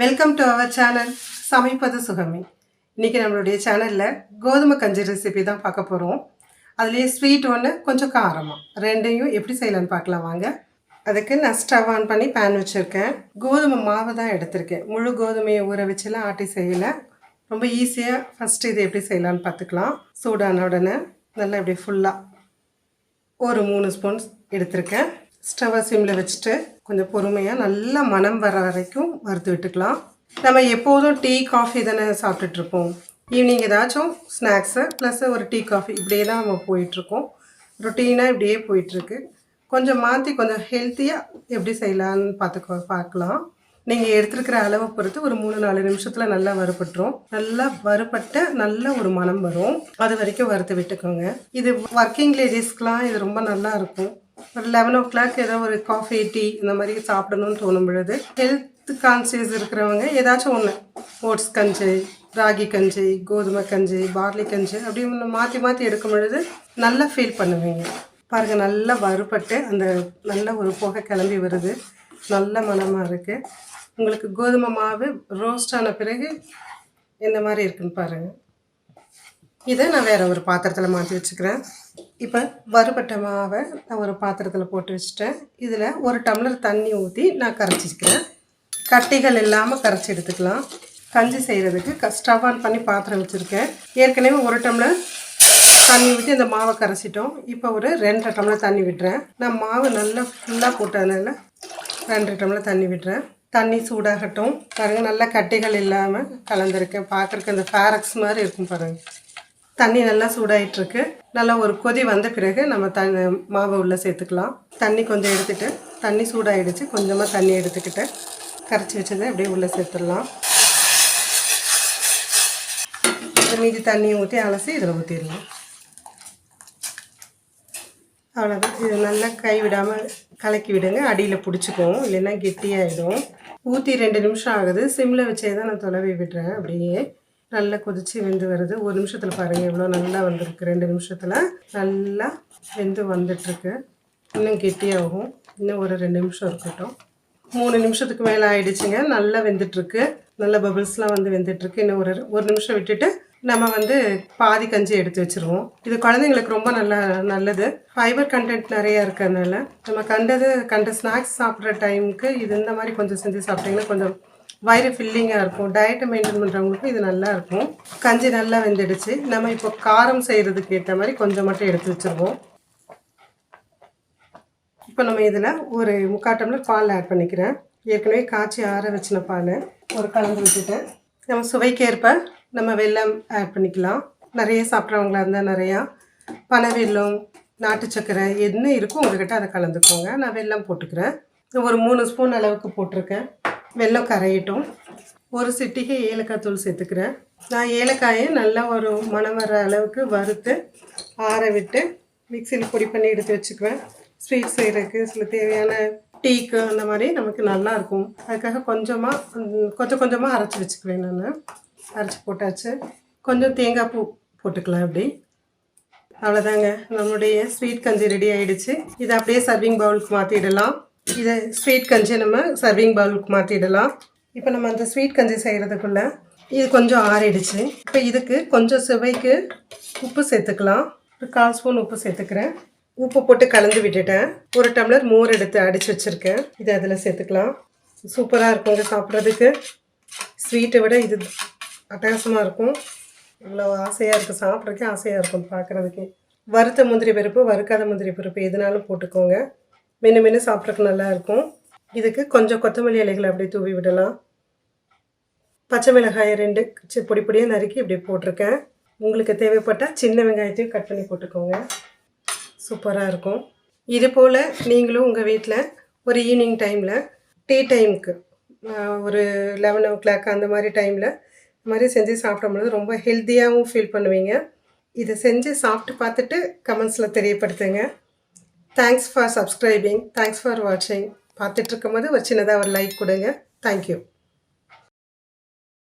Welcome to our channel சமைப்பது சுகமே. இன்றைக்கி நம்மளுடைய சேனலில் கோதுமை கஞ்சி ரெசிபி தான் பார்க்க போகிறோம் அதுலேயே ஸ்வீட் ஒன்று கொஞ்சம் காரமாக ரெண்டையும் எப்படி செய்யலான்னு பார்க்கலாம் வாங்க. அதுக்கு நான் ஸ்டவ் ஆன் பண்ணி பேன் வச்சுருக்கேன். கோதுமை மாவு தான் எடுத்திருக்கேன். முழு கோதுமையை ஊற வச்சுலாம் ஆட்டி செய்யலை. ரொம்ப ஈஸியாக ஃபஸ்ட்டு இது எப்படி செய்யலான்னு பார்த்துக்கலாம். சூடான உடனே நல்லா இப்படி ஃபுல்லாக ஒரு மூணு ஸ்பூன்ஸ் எடுத்திருக்கேன். ஸ்டவ்வை சிம்மில் வச்சுட்டு கொஞ்சம் பொறுமையாக நல்லா மனம் வர வரைக்கும் வறுத்து விட்டுக்கலாம். நம்ம எப்போதும் டீ காஃபி தானே சாப்பிட்டுட்ருப்போம் ஈவினிங் ஏதாச்சும் ஸ்நாக்ஸு ப்ளஸ் ஒரு டீ காஃபி இப்படியே தான் நம்ம போயிட்டுருக்கோம் ரொட்டீனாக இப்படியே போயிட்டுருக்கு கொஞ்சம் மாற்றி கொஞ்சம் ஹெல்த்தியாக எப்படி செய்யலான்னு பார்த்துக்கோ பார்க்கலாம். நீங்கள் எடுத்துருக்கிற அளவை பொறுத்து ஒரு மூணு நாலு நிமிஷத்தில் நல்லா வறுபட்டுரும். நல்லா வறுபட்ட நல்ல ஒரு மனம் வரும். அது வரைக்கும் வறுத்து விட்டுக்கோங்க. இது ஒர்க்கிங் லேடிஸ்க்கெலாம் இது ரொம்ப நல்லா இருக்கும். ஒரு லெவன் ஓ கிளாக் ஏதோ ஒரு காஃபி டீ இந்த மாதிரி சாப்பிடணும்னு தோணும் பொழுது ஹெல்த் கான்சியஸ் இருக்கிறவங்க ஏதாச்சும் ஒன்று ஓட்ஸ் கஞ்சி ராகி கஞ்சி கோதுமை கஞ்சி பார்லி கஞ்சி அப்படி ஒன்று மாற்றி மாற்றி எடுக்கும் பொழுது நல்லா ஃபீல் பண்ணுவீங்க. பாருங்கள் நல்லா வறுபட்டு அந்த நல்ல ஒரு புகை கிளம்பி வருது. நல்ல மனமாக இருக்குது உங்களுக்கு கோதுமை மாவு ரோஸ்டான பிறகு எந்த மாதிரி இருக்குன்னு பாருங்கள் இதை நான் வேறு ஒரு பாத்திரத்தில் மாற்றி வச்சுக்கிறேன். இப்போ வறுபட்ட மாவை நான் ஒரு பாத்திரத்தில் போட்டு வச்சுட்டேன். இதில் ஒரு டம்ளர் தண்ணி ஊற்றி நான் கரைச்சிக்கிறேன். கட்டிகள் இல்லாமல் கரைச்சி எடுத்துக்கலாம். கஞ்சி செய்கிறதுக்கு க ஸ்டவ் ஆன் பண்ணி பாத்திரம் வச்சுருக்கேன். ஏற்கனவே ஒரு டம்ளர் தண்ணி ஊற்றி அந்த மாவை கரைச்சிட்டோம். இப்போ ஒரு ரெண்டரை டம்ளர் தண்ணி விடுறேன். நான் மாவு நல்லா ஃபுல்லாக போட்டதுனால ரெண்டரை டம்ளர் தண்ணி விடுறேன். தண்ணி சூடாகட்டும். பாருங்கள் நல்லா கட்டிகள் இல்லாமல் கலந்துருக்கேன் பார்க்குறக்கு அந்த ஃபேரக்ஸ் மாதிரி இருக்கும் பாருங்கள் தண்ணி நல்லா சூடாயிட்டுருக்கு. நல்லா ஒரு கொதி வந்த பிறகு நம்ம த மாவை உள்ளே சேர்த்துக்கலாம். தண்ணி கொஞ்சம் எடுத்துகிட்டு தண்ணி சூடாயிடுச்சு. கொஞ்சமாக தண்ணி எடுத்துக்கிட்டு கரைச்சி வச்சதை அப்படியே உள்ளே சேர்த்துடலாம். மீதி தண்ணியை ஊற்றி அலசி இதில் ஊற்றிடலாம் அவ்வளோதான் இது நல்லா கை விடாமல் கலக்கி விடுங்க. அடியில் பிடிச்சிக்கும். இல்லைன்னா கெட்டியாகிடும் ஊற்றி ரெண்டு நிமிஷம் ஆகுது. சிம்மில் வச்சே தான் நான் தொலைவி விடுறேன். அப்படியே நல்லா கொதித்து வெந்து வருது. ஒரு நிமிஷத்தில் பாருங்கள் எவ்வளோ நல்லா வந்திருக்கு. ரெண்டு நிமிஷத்தில் நல்லா வெந்து வந்துட்டுருக்கு. இன்னும் கெட்டியாகும். இன்னும் ஒரு ரெண்டு நிமிஷம் இருக்கட்டும். மூணு நிமிஷத்துக்கு மேலே ஆயிடுச்சுங்க. நல்லா வெந்துட்டுருக்கு. நல்ல பபிள்ஸ்லாம் வந்து வெந்துட்டுருக்கு. இன்னும் ஒரு ஒரு நிமிஷம் விட்டுட்டு நம்ம வந்து பாதி கஞ்சி எடுத்து வச்சுருவோம். இது குழந்தைங்களுக்கு ரொம்ப நல்லா நல்லது. ஃபைபர் கண்டென்ட் நிறையா இருக்கிறதுனால நம்ம கண்டது கண்ட ஸ்நாக்ஸ் சாப்பிட்ற டைமுக்கு இது இந்த மாதிரி கொஞ்சம் செஞ்சு சாப்பிட்டிங்கன்னா கொஞ்சம் வயிறு ஃபில்லிங்காக இருக்கும். டயட்டை மெயின்டைன் பண்ணுறவங்களுக்கும் இது நல்லா இருக்கும். கஞ்சி நல்லா வெந்துடுச்சு. நம்ம இப்போ காரம் செய்கிறதுக்கு ஏற்ற மாதிரி கொஞ்சம் மட்டும் எடுத்து வச்சுருவோம். இப்போ நம்ம இதில் ஒரு முக்கால் டம்ளர் பால் ஆட் பண்ணிக்கிறேன். ஏற்கனவே காய்ச்சி ஆற வச்சின பால் ஒரு கலந்து விட்டுட்டேன். நம்ம சுவைக்கேற்ப நம்ம வெல்லம் ஆட் பண்ணிக்கலாம். நிறைய சாப்பிட்றவங்களா இருந்தால் நிறையா பனவெல்லம் நாட்டு சக்கரை என்ன இருக்கோ உங்கள்கிட்ட அதை கலந்துக்கோங்க. நான் வெல்லம் போட்டுக்கிறேன். ஒரு மூணு ஸ்பூன் அளவுக்கு போட்டிருக்கேன். வெல்லம் கரையட்டும். ஒரு சிட்டிகை ஏலக்காய் தூள் சேர்த்துக்கிறேன். நான் ஏலக்காயை நல்லா ஒரு மணம் வர அளவுக்கு வறுத்து ஆற விட்டு மிக்சியில் பொடி பண்ணி எடுத்து வச்சுக்குவேன். ஸ்வீட் செய்கிறதுக்கு சில தேவையான டீக்கு அந்த மாதிரி நமக்கு நல்லா இருக்கும். அதுக்காக கொஞ்சமாக கொஞ்சம் கொஞ்சமாக அரைச்சி வச்சுக்குவேன் நான். அரைச்சி போட்டாச்சு. கொஞ்சம் தேங்காய் பூ போட்டுக்கலாம் அப்படி. அவ்வளோதாங்க நம்மளுடைய ஸ்வீட் கஞ்சி ரெடி ஆகிடுச்சு இதை அப்படியே சர்விங் பவுலுக்கு மாற்றிடலாம் இதை ஸ்வீட் கஞ்சி நம்ம சர்விங் பவுலுக்கு மாற்றிடலாம் இப்போ நம்ம அந்த ஸ்வீட் கஞ்சி செய்கிறதுக்குள்ளே இது கொஞ்சம் ஆறிடுச்சு. இப்போ இதுக்கு கொஞ்சம் சுவைக்கு உப்பு சேர்த்துக்கலாம். ஒரு கால் ஸ்பூன் உப்பு சேர்த்துக்கிறேன். உப்பு போட்டு கலந்து விட்டுட்டேன். ஒரு டம்ளர் மோர் எடுத்து அடித்து வச்சுருக்கேன். இதை அதில் சேர்த்துக்கலாம். சூப்பராக இருக்கும் இது சாப்பிட்றதுக்கு. ஸ்வீட்டை விட இது அட்டகாசமாக இருக்கும். இவ்வளோ ஆசையாக இருக்குது சாப்பிட்றதுக்கே ஆசையாக இருக்கும் பார்க்குறதுக்கு வறுத்த முந்திரி பருப்பு வறுக்காத முந்திரி பருப்பு எதுனாலும் போட்டுக்கோங்க. மென்று மென்று சாப்பிட்றதுக்கு நல்லா இருக்கும். இதுக்கு கொஞ்சம் கொத்தமல்லி இலைகளை அப்படியே தூவி விடலாம். பச்சை மிளகாயை ரெண்டு சி பொடி பொடியாக நறுக்கி இப்படி போட்டிருக்கேன். உங்களுக்கு தேவைப்பட்டால் சின்ன வெங்காயத்தையும் கட் பண்ணி போட்டுக்கோங்க. சூப்பராக இருக்கும். இது போல் நீங்களும் உங்கள் வீட்டில் ஒரு ஈவினிங் டைமில் டீ டைமுக்கு ஒரு லெவன் ஓ கிளாக் அந்த மாதிரி டைமில் இந்த மாதிரி செஞ்சு சாப்பிடும்பொழுது ரொம்ப ஹெல்த்தியாகவும் ஃபீல் பண்ணுவீங்க. இதை செஞ்சு சாப்பிட்டு பார்த்துட்டு கமெண்ட்ஸில் தெரியப்படுத்துங்க. Thanks for subscribing thanks for வாட்சிங் பார்த்துட்ருக்கும் போது ஒரு சின்னதாக ஒரு லைக் கொடுங்க. தேங்க்யூ